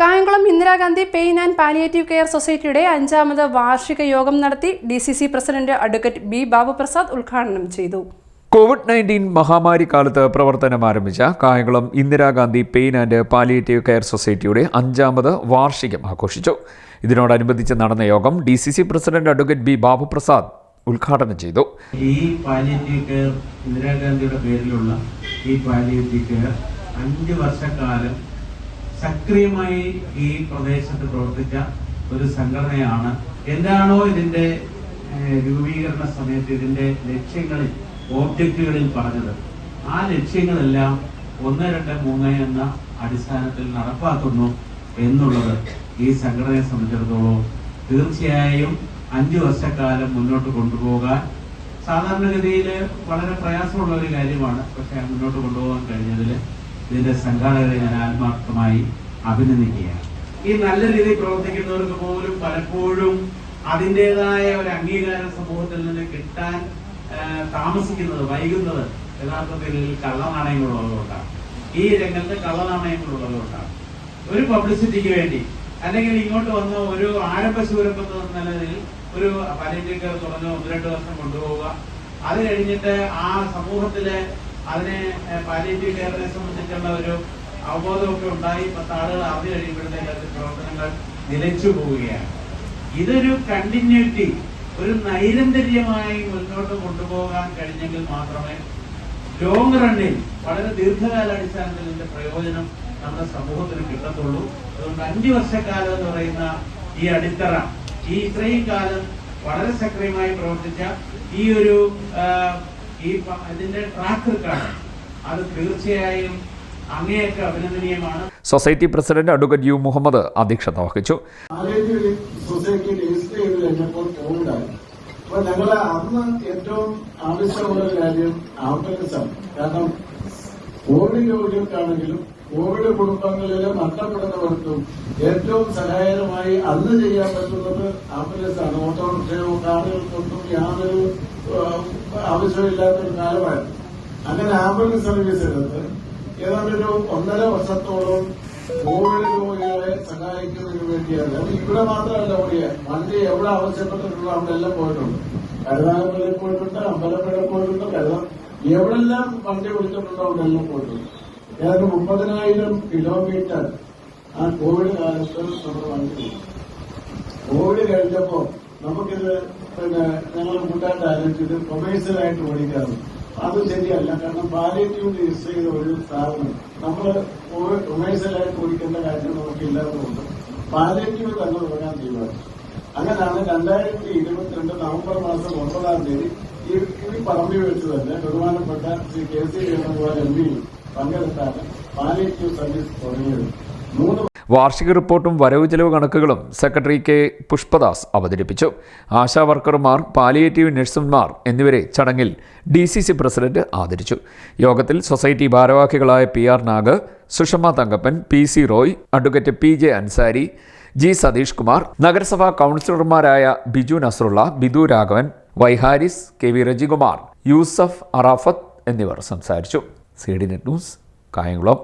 Kayamkulam Indira Gandhi pain and palliative care സൊസൈറ്റിയുടെ അഞ്ചാമത് വാർഷിക യോഗം നടത്തി D C C president advocate B Babuprasad ഉദ്ഘാടനം ചെയ്തു. കോവിഡ് നയന്റീൻ മഹാമാരി കാലത്ത് പ്രവർത്തനം ആരംഭിച്ച Kayamkulam Indira Gandhi pain and palliative care സൊസൈറ്റിയുടെ അഞ്ചാമത് വാർഷികം ആഘോഷിച്ചു. ഇതിനോടനുബന്ധിച്ച് നടന്ന യോഗം D C C president advocate B Babuprasad ഉദ്ഘാടനം ചെയ്തു. ഈ പാലിയേറ്റീവ് കെയർ ഇന്ദിരാഗാന്ധിയുടെ പേരിലുള്ള ഈ പാലിയേറ്റീവ് കെയർ അഞ്ച് വർഷക്കാലം സക്രിയമായി ഈ പ്രദേശത്ത് പ്രവർത്തിച്ച ഒരു സംഘടനയാണ്. എന്താണോ ഇതിന്റെ രൂപീകരണ സമയത്ത് ഇതിന്റെ ലക്ഷ്യങ്ങളിൽ ഓബ്ജക്റ്റുകളിൽ പറഞ്ഞത്. ആ ലക്ഷ്യങ്ങളെല്ലാം ഒന്ന് രണ്ട് മൂന്ന് എന്ന അടിസ്ഥാനത്തിൽ നടപ്പാക്കുന്നു എന്നുള്ളത് ഈ സംഘടനയെ സംബന്ധിച്ചിടത്തോളം തീർച്ചയായും അഞ്ചു വർഷക്കാലം മുന്നോട്ട് കൊണ്ടുപോകാൻ സാധാരണഗതിയിൽ വളരെ പ്രയാസമുള്ള ഒരു കാര്യമാണ്. പക്ഷെ മുന്നോട്ട് കൊണ്ടുപോകാൻ കഴിഞ്ഞതിൽ ഇതിന്റെ സംഘാടകരെ ഞാൻ ആത്മാർത്ഥമായി അഭിനന്ദിക്കുകയാണ്. ഈ നല്ല രീതിയിൽ പ്രവർത്തിക്കുന്നവർക്ക് പോലും പലപ്പോഴും അതിന്റെതായ ഒരു അംഗീകാര സമൂഹത്തിൽ നിന്ന് കിട്ടാൻ താമസിക്കുന്നത് വൈകുന്നത് യഥാർത്ഥത്തിൽ കള്ളനാണയങ്ങളുള്ളതുകൊണ്ടാണ് ഈ രംഗത്ത് കള്ളനാണയങ്ങളുള്ളതുകൊണ്ടാണ് ഒരു പബ്ലിസിറ്റിക്ക് വേണ്ടി അല്ലെങ്കിൽ ഇങ്ങോട്ട് വന്ന ഒരു ആരംഭ എന്ന നിലയിൽ ഒരു പാലിയേറ്റീവ് തുടങ്ങി ഒന്ന് രണ്ട് വർഷം കൊണ്ടുപോവുക. അത് കഴിഞ്ഞിട്ട് ആ സമൂഹത്തിലെ അതിനെ പാലിയേറ്റീവ് കെയറിനെ സംബന്ധിച്ചുള്ള ഒരു അവബോധമൊക്കെ ഉണ്ടായി. പത്ത് ആളുകൾ അറിഞ്ഞു കഴിയുമ്പോഴത്തേക്ക് പ്രവർത്തനങ്ങൾ നിലച്ചു പോവുകയാണ്. ഇതൊരു കണ്ടിന്യൂറ്റി ഒരു നൈരന്തര്യമായി മുന്നോട്ട് കൊണ്ടുപോകാൻ കഴിഞ്ഞെങ്കിൽ മാത്രമേ ലോങ് റണ്ണിൽ വളരെ ദീർഘകാലാടിസ്ഥാനത്തിൽ ഇതിന്റെ പ്രയോജനം നമ്മുടെ സമൂഹത്തിന് കിട്ടത്തുള്ളൂ. അതുകൊണ്ട് അഞ്ചു വർഷക്കാലം എന്ന് പറയുന്ന ഈ അടിത്തറ ഈ ഇത്രയും കാലം വളരെ സക്രിയമായി പ്രവർത്തിച്ച ഈ ഒരു ഈ അതിന്റെ ട്രാക്ക് റെക്കോർഡ് അത് തീർച്ചയായും അങ്ങേയറ്റം അഭിനന്ദനീയമാണ്. Society president advocate U Muhammad അധ്യക്ഷത വഹിച്ചു. സൊസൈറ്റി രജിസ്റ്റർ ചെയ്ത് കഴിഞ്ഞപ്പോൾ കോവിഡായി. അപ്പൊ ഞങ്ങൾ അന്ന് ഏറ്റവും ആവശ്യമുള്ള ഒരു കാര്യം ആംബുലൻസ് ആണ് കാരണം കോവിഡ് രോഗികൾക്കാണെങ്കിലും കോവിഡ് കുടുംബങ്ങളിലെ മരണപ്പെടുന്നവർക്കും ഏറ്റവും സഹായകരമായി അന്ന് ചെയ്യാൻ പറ്റുന്നത് ആംബുലൻസാണ്. ഓട്ടോറിക്ഷയോ കാറുകൾക്കൊന്നും യാതൊരു ആവശ്യമില്ലാത്തൊരു കാലമായിരുന്നു. അങ്ങനെ ആംബുലൻസ് സർവീസ് എടുത്ത് ഏതാണ്ട് ഒരു ഒന്നര വർഷത്തോളം കോവിഡ് രോഗികളെ സഹായിക്കുന്നതിന് വേണ്ടിയാണ്. അത് ഇവിടെ മാത്രമല്ല ഓടിയ വണ്ടി എവിടെ ആവശ്യപ്പെട്ടിട്ടുള്ള അവിടെ എല്ലാം പോയിട്ടുണ്ട്. കരുനാഗപ്പള്ളി പോയിട്ടുണ്ട് അമ്പലപ്പുഴ പോയിട്ടുണ്ട് കരുതാം എവിടെല്ലാം വണ്ടി കൊടുത്തിട്ടുണ്ടോ അവിടെ എല്ലാം പോയിട്ടുണ്ട് ഏതാണ്ട് മുപ്പതിനായിരം കിലോമീറ്റർ ആ കോവിഡ് കാലത്ത് നമ്മൾ വണ്ടി. കോവിഡ് കഴിഞ്ഞപ്പോ നമുക്കിത് പിന്നെ ഞങ്ങൾ കൂട്ടായിട്ട് ആലോചിച്ചിട്ട് കൊമേഴ്സ്യലായിട്ട് ഓടിക്കാറ് അത് ശരിയല്ല. കാരണം പാലിയേറ്റീവ് രജിസ്റ്റർ ചെയ്ത ഒരു സ്ഥാപനം നമ്മൾ കൊമേഴ്സ്യലായിട്ട് ഓടിക്കേണ്ട കാര്യം നമുക്ക് ഇല്ലാത്തതുകൊണ്ട് പാലിയേറ്റീവ് തന്നെ തുടങ്ങാൻ തീരുമാനിച്ചു. അങ്ങനെയാണ് രണ്ടായിരത്തി ഇരുപത്തിരണ്ട് നവംബർ മാസം ഒമ്പതാം തീയതി ഈ ഈ പറമ്പിൽ വെച്ച് തന്നെ ബഹുമാനപ്പെട്ട Shri K C Venugopal M P പങ്കെടുത്താണ് palliative service തുടങ്ങിയത്. മൂന്ന് വാർഷിക റിപ്പോർട്ടും വരവ് ചെലവ് കണക്കുകളും സെക്രട്ടറി കെ പുഷ്പദാസ് അവതരിപ്പിച്ചു. ആശാ വർക്കർമാർ പാലിയേറ്റീവ് നഴ്സുമാർ എന്നിവരെ ചടങ്ങിൽ ഡി സി സി പ്രസിഡന്റ് ആദരിച്ചു. യോഗത്തിൽ സൊസൈറ്റി ഭാരവാഹികളായ P R Nag Sushama Thankappan P C Roy advocate P J Ansari G Satheesh Kumar നഗരസഭാ കൗൺസിലർമാരായ Biju Nasarulla Bidu Raghavan Y Haris K V Rajikumar Yusuf Arafath എന്നിവർ സംസാരിച്ചു. C D net news Kayamkulam.